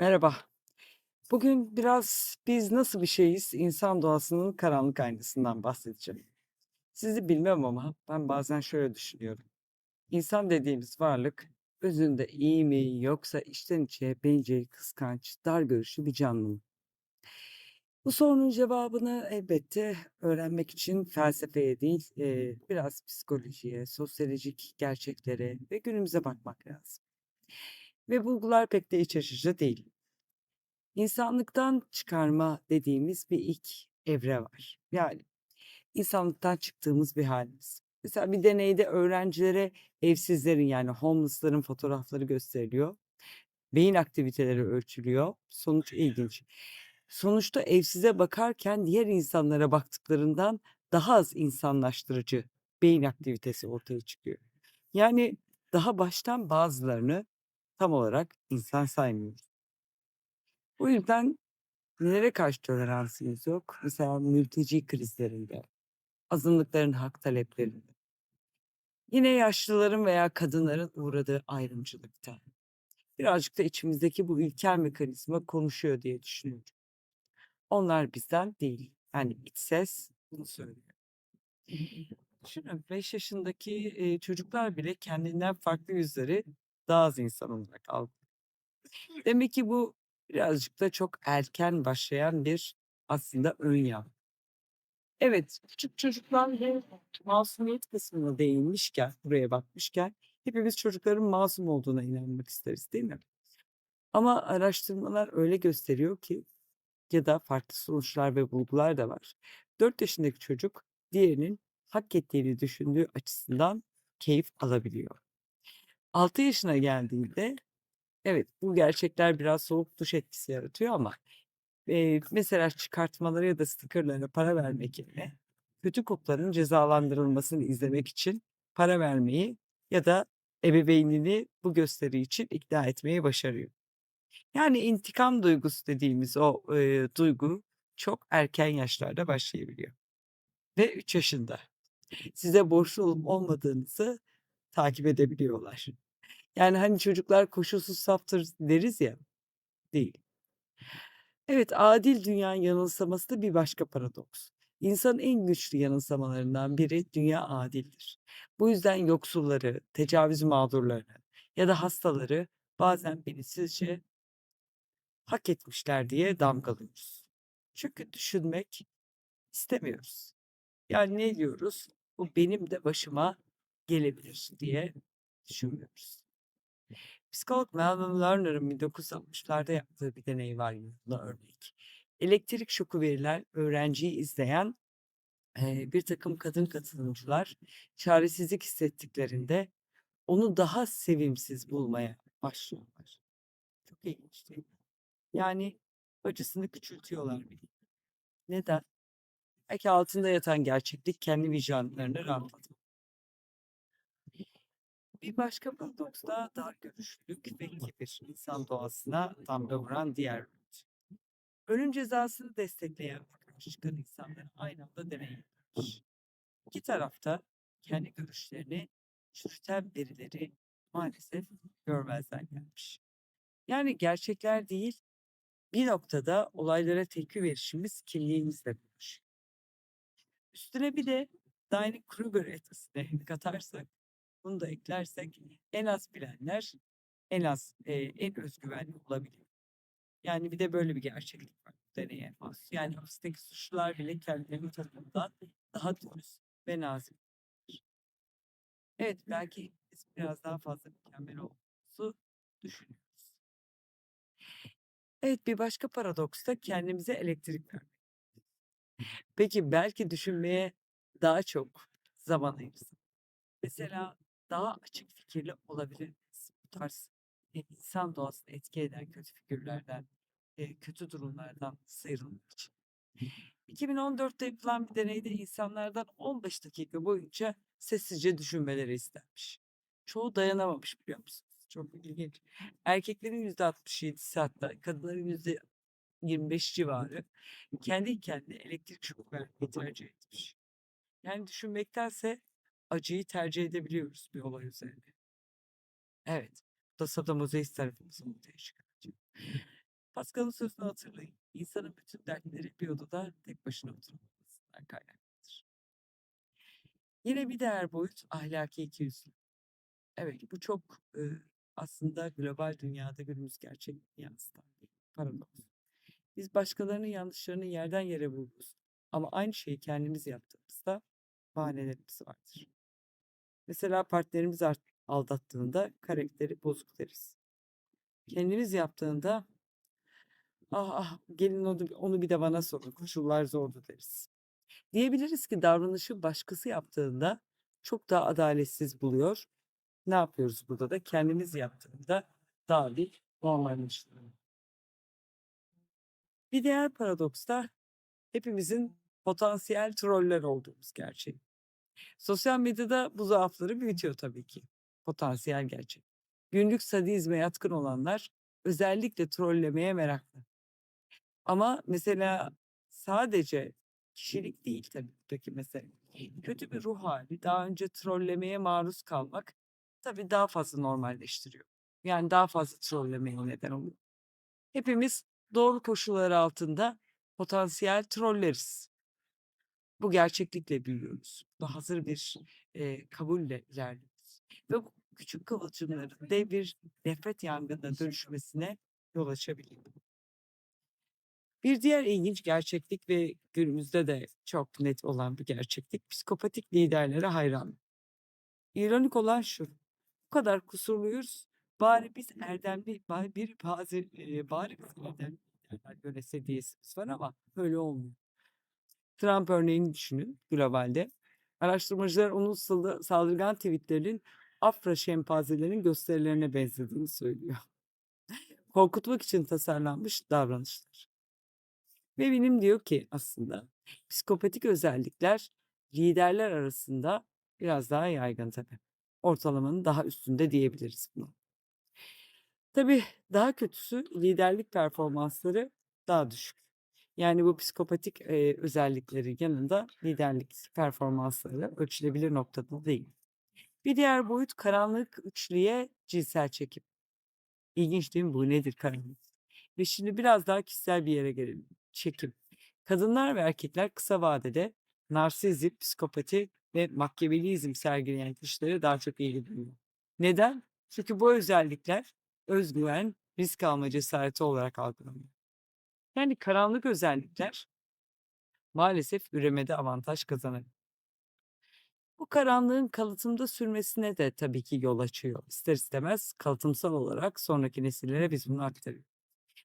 Merhaba. Bugün biraz biz nasıl bir şeyiz, insan doğasının karanlık aynasından bahsedeceğim. Sizi bilmem ama ben bazen şöyle düşünüyorum. İnsan dediğimiz varlık özünde iyi mi yoksa içten içe bencil, kıskanç, dar görüşlü bir canlı mı? Bu sorunun cevabını elbette öğrenmek için felsefeye değil, biraz psikolojiye, sosyolojik gerçeklere ve günümüze bakmak lazım. Ve bulgular pek de iç açıcı değil. İnsanlıktan çıkarma dediğimiz bir ilk evre var. Yani insanlıktan çıktığımız bir halimiz. Mesela bir deneyde öğrencilere evsizlerin yani homeless'ların fotoğrafları gösteriliyor. Beyin aktiviteleri ölçülüyor. Sonuç ilginç. Sonuçta evsize bakarken diğer insanlara baktıklarından daha az insanlaştırıcı beyin aktivitesi ortaya çıkıyor. Yani daha baştan bazılarını tam olarak insan saymıyoruz. Bu yüzden nelere karşı toleransımız yok? Mesela mülteci krizlerinde, azınlıkların hak taleplerinde, yine yaşlıların veya kadınların uğradığı ayrımcılıkta. Birazcık da içimizdeki bu ilkel mekanizma konuşuyor diye düşünüyorum. Onlar bizden değil. Yani iç ses bunu söylüyor. Düşünün 5 yaşındaki e, çocuklar bile kendinden farklı yüzleri daha az insan olarak algılıyor. Demek ki bu birazcık da çok erken başlayan bir aslında ön yargı. Evet, küçük çocuklar ve masumiyet kısmına değinmişken, buraya bakmışken hepimiz çocukların masum olduğuna inanmak isteriz, değil mi? Ama araştırmalar öyle gösteriyor ki ya da farklı sonuçlar ve bulgular da var. 4 yaşındaki çocuk diğerinin hak ettiğini düşündüğü açısından keyif alabiliyor. 6 yaşına geldiğinde evet bu gerçekler biraz soğuk duş etkisi yaratıyor ama Eee, mesela çıkartmalara ya da sticker'lara para vermek yerine kötü kopların cezalandırılmasını izlemek için para vermeyi ya da ebeveynini bu gösteri için ikna etmeyi başarıyor. Yani intikam duygusu dediğimiz o, eee, duygu çok erken yaşlarda başlayabiliyor ve 3 yaşında. Size borçlu olup olmadığınızı takip edebiliyorlar. Yani, hani, çocuklar koşulsuz saftır deriz ya, değil. Evet, adil dünya yanılsaması da bir başka paradoks. İnsanın en güçlü yanılsamalarından biri dünya adildir. Bu yüzden yoksulları, tecavüz mağdurlarını ya da hastaları bazen bilinçsizce hak etmişler diye damgalıyoruz. Çünkü düşünmek istemiyoruz. Yani ne diyoruz? Bu benim de başıma gelebilir diye düşünmüyoruz. Psikolog Melvin Lerner'ın 1960'larda yaptığı bir deney var buna örnek. Elektrik şoku verilen öğrenciyi izleyen eee, bir takım kadın katılımcılar çaresizlik hissettiklerinde onu daha sevimsiz bulmaya başlıyorlar. Çok ilginç değil mi? Yani acısını küçültüyorlar bile. Neden? Belki altında yatan gerçeklik kendi vicdanlarını rahatlatmak. Bir başka paradoks da dar görüşlülük ve kibir insan doğasına damga vuran diğer boyut. Ölüm cezasını destekleyen ve karşı çıkan insanlar aynı anda deney yapmış. İki tarafta kendi görüşlerini çürüten birileri maalesef görmezden gelmiş. Yani gerçekler değil, bir noktada olaylara tepki verişimiz kimliğimizle bulmuş. Üstüne bir de Dunning-Kruger etkisini katarsak, bunu da eklersek en az bilenler en az eee, en özgüvenli olabiliyor. Yani bir de böyle bir gerçeklik var deneye. Yani hapisteki suçlular bile kendilerini tarafından daha dürüst ve nazik. Evet, belki biz biraz daha fazla mükemmel olduğumuzu düşünüyoruz. Evet, bir başka paradoks da kendimize elektrik vermek. Peki belki düşünmeye daha çok zaman ayırsak. Mesela daha açık fikirli olabilir miyiz? Bu tarz e, insan doğasını etki eden kötü figürlerden, e, kötü durumlardan sıyrılmak için. 2014'te yapılan bir deneyde insanlardan 15 dakika boyunca sessizce düşünmeleri istenmiş. Çoğu dayanamamış biliyor musunuz? Çok ilginç. Erkeklerin %67'si hatta kadınların %25 civarı kendi kendine elektrik şoku vermeyi tercih etmiş. Yani düşünmektense acıyı tercih edebiliyoruz bir olay üzerine. Evet. Bu da sadomazoist tarafımızı ortaya çıkartıyor. Pascal'ın sözünü hatırlayın. İnsanın bütün dertleri bir odada tek başına oturmasından kaynaklıdır. Yine bir diğer boyut ahlaki ikiyüzlülük. Evet bu çok e, aslında global dünyada günümüz gerçekliğini yansıtan bir paradoks. Biz başkalarının yanlışlarını yerden yere vururuz. Ama aynı şeyi kendimiz yaptığımızda bahanelerimiz vardır. Mesela partnerimiz art- aldattığında karakteri bozuk deriz. Kendimiz yaptığında ah ah gelin onu, onu bir de bana sorun koşullar zordu deriz. Diyebiliriz ki davranışı başkası yaptığında çok daha adaletsiz buluyor. Ne yapıyoruz burada da? Kendimiz yaptığında daha bir normalleştiriyor. Bir diğer paradoks da hepimizin potansiyel troller olduğumuz gerçeği. Sosyal medyada bu zaafları büyütüyor tabii ki. Potansiyel gerçek. Günlük sadizme yatkın olanlar özellikle trollemeye meraklı. Ama mesela sadece kişilik değil tabii buradaki mesele. Kötü bir ruh hali daha önce trollemeye maruz kalmak tabii daha fazla normalleştiriyor. Yani daha fazla trollemeye neden oluyor. Hepimiz doğru koşullar altında potansiyel trolleriz. Bu gerçeklikle büyüyoruz. Bu hazır bir e, kabulle ilerliyoruz. Ve bu küçük kıvılcımların dev bir nefret yangınına dönüşmesine yol açabiliyor. Bir diğer ilginç gerçeklik ve günümüzde de çok net olan bir gerçeklik psikopatik liderlere hayran. İronik olan şu. Bu kadar kusurluyuz. Bari biz erdemli, bari bir bazı bari biz erdemli liderler yönetse diyesimiz var ama öyle olmuyor. Trump örneğini düşünün globalde. Araştırmacılar onun saldırgan tweetlerinin Afra şempanzelerinin gösterilerine benzediğini söylüyor. Korkutmak için tasarlanmış davranışlar. Ve benim diyor ki aslında psikopatik özellikler liderler arasında biraz daha yaygın tabii. Ortalamanın daha üstünde diyebiliriz buna. Tabii daha kötüsü liderlik performansları daha düşük. Yani bu psikopatik e, özelliklerin yanında liderlik performansları ölçülebilir noktada değil. Bir diğer boyut karanlık üçlüye cinsel çekim. İlginç değil mi bu? Nedir karanlık? Ve şimdi biraz daha kişisel bir yere gelelim. Çekim. Kadınlar ve erkekler kısa vadede narsizm, psikopati ve makyavelizm sergileyen kişilere daha çok ilgi duyuyor. Neden? Çünkü bu özellikler özgüven, risk alma cesareti olarak algılanıyor. Yani karanlık özellikler maalesef üremede avantaj kazanabilir. Bu karanlığın kalıtımda sürmesine de tabii ki yol açıyor. İster istemez kalıtımsal olarak sonraki nesillere biz bunu aktarıyoruz.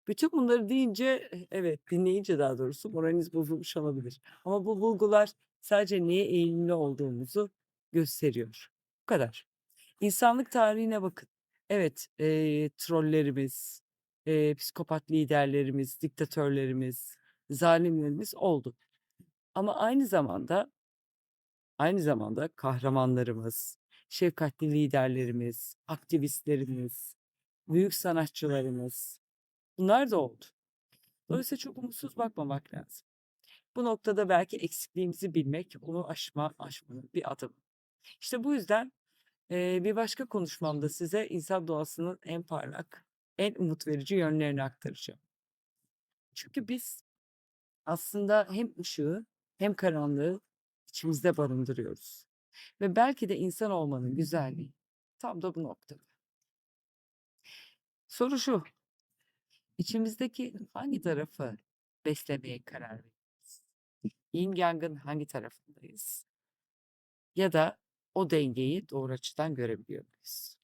Bütün bunları deyince eh, evet dinleyince daha doğrusu moraliniz bozulmuş olabilir. Ama bu bulgular sadece neye eğilimli olduğumuzu gösteriyor. Bu kadar. İnsanlık tarihine bakın. Evet, eee, trollerimiz, eee, psikopat liderlerimiz, diktatörlerimiz, zalimlerimiz oldu. Ama aynı zamanda aynı zamanda kahramanlarımız, şefkatli liderlerimiz, aktivistlerimiz, büyük sanatçılarımız bunlar da oldu. Dolayısıyla çok umutsuz bakmamak lazım. Bu noktada belki eksikliğimizi bilmek, onu aşma, aşmanın bir adım. İşte bu yüzden eee, bir başka konuşmamda size insan doğasının en parlak, en umut verici yönlerini aktaracağım. Çünkü biz aslında hem ışığı hem karanlığı içimizde barındırıyoruz. Ve belki de insan olmanın güzelliği tam da bu noktada. Soru şu. İçimizdeki hangi tarafı beslemeye karar veriyoruz? Yin Yang'ın hangi tarafındayız? Ya da o dengeyi doğru açıdan görebiliyor muyuz?